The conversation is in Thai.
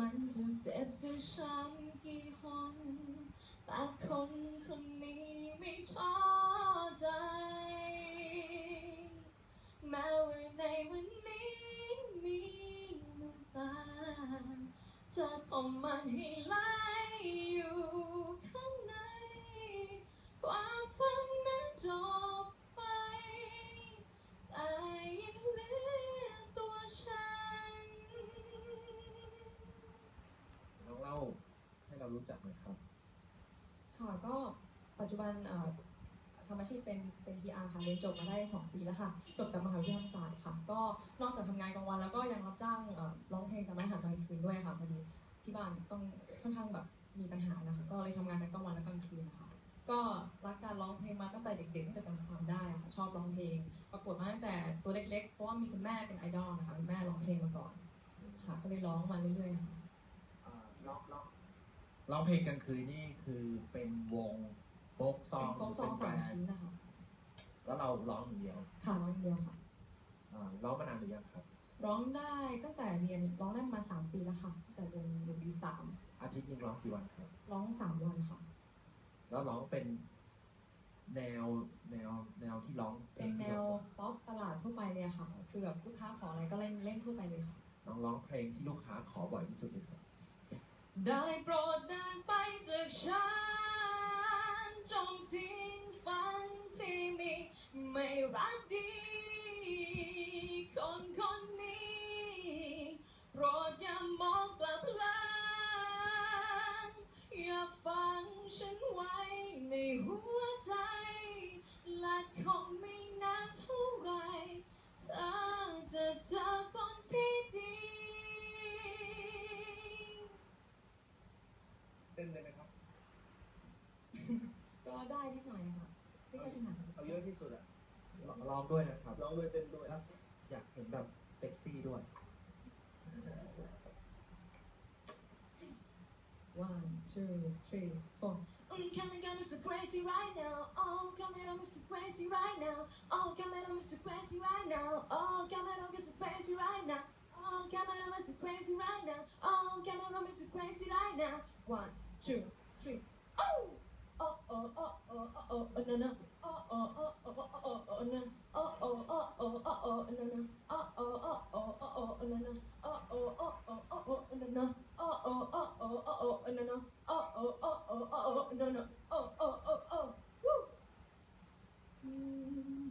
มันจะเจ็บจะช้ำกี่หนแต่คนคนนี้ไม่ท้อใจแม้ว่าในวันนี้มีน้ำตาจะผมมันให้ไหลอยู่ข้างในความ รารู้จักหน่อยครับค่ะก็ปัจจุบันเอ่อทำอาชีพเป็นเป็น PR ค่ะเรียนจบมาได้ 2 ปีแล้วค่ะ จบจากมหาวิทยาลัยธรรมศาสตร์ค่ะ ก็นอกจากทำงานกลางวันแล้วก็ยังรับจ้างเอ่อร้องเพลงจากไม้หาดกลางคืนด้วยค่ะพอดีที่บ้านต้องค่อนข้างแบบมีปัญหานะคะ ก็เลยทำงานทั้งกลางวันและกลางคืนนะคะก็รักการร้องเพลงมาตั้งแต่เด็กๆตั้งแต่จำความได้ค่ะชอบร้องเพลง ประกวดมาตั้งแต่ตัวเล็กๆ เพราะว่ามีคุณแม่เป็นไอดอลนะคะคุณแม่ร้องเพลงมาก่อนค่ะ ก็เลยร้องมาเรื่อยๆค่ะอ่า ร้องร้องร้องเพลงกลางคืนนี่คือเป็นวงโฟกซอเป็งนโฟกซองเป็นสามแบนชิ้นนะคะแล้วเราร้องอย่างเดียวค่ะร้องอย่างเดียวค่ะอ่าร้องมานานหรือยังครับ ร้องได้ตั้งแต่เรียนร้องได้มาสามปีแล้วค่ะตั้งแต่เรียนเรียนปีสามอาทิตย์หนึงร้องกี่วันครับ ร้องสามวันค่ะ แล้วร้องเป็นแนวแนวแนวที่ร้องเป็นแนวป๊อปตลาดทั่วไปเลยค่ะ คือแบบลูกค้าขออะไรก็เล่นเล่นทั่วไปเลยค่ะ น้องร้องเพลงที่ลูกค้าขอบ่อยที่สุดเลยครับ ได้โปรดเดินไปจากฉัน จงทิ้งฝันที่มี ไม่รักดี คนคนนี้ ต้นเลยไหมครับ ก็ได้นิดหน่อยค่ะไม่ค่อยถนัดเอาเยอะที่สุดอะร้องด้วยนะครับร้องด้วยเต้นด้วยแล้วอยากเห็นแบบเซ็กซี่ด้วย one two three four Mm, coming, coming so crazy right now. Oh, coming on me so crazy right now. Oh, coming on me so crazy right now. Oh, coming on me so crazy right now. Oh, coming on me so crazy right now. Oh, coming on me so crazy right now. One, two, three. Oh, oh, oh, oh, oh, oh, oh, oh, no, no. Oh, oh, oh, oh, oh, oh, oh, no. Oh, oh, oh, oh, oh, oh, no, no. Oh, oh, oh, oh, oh, oh, no, no.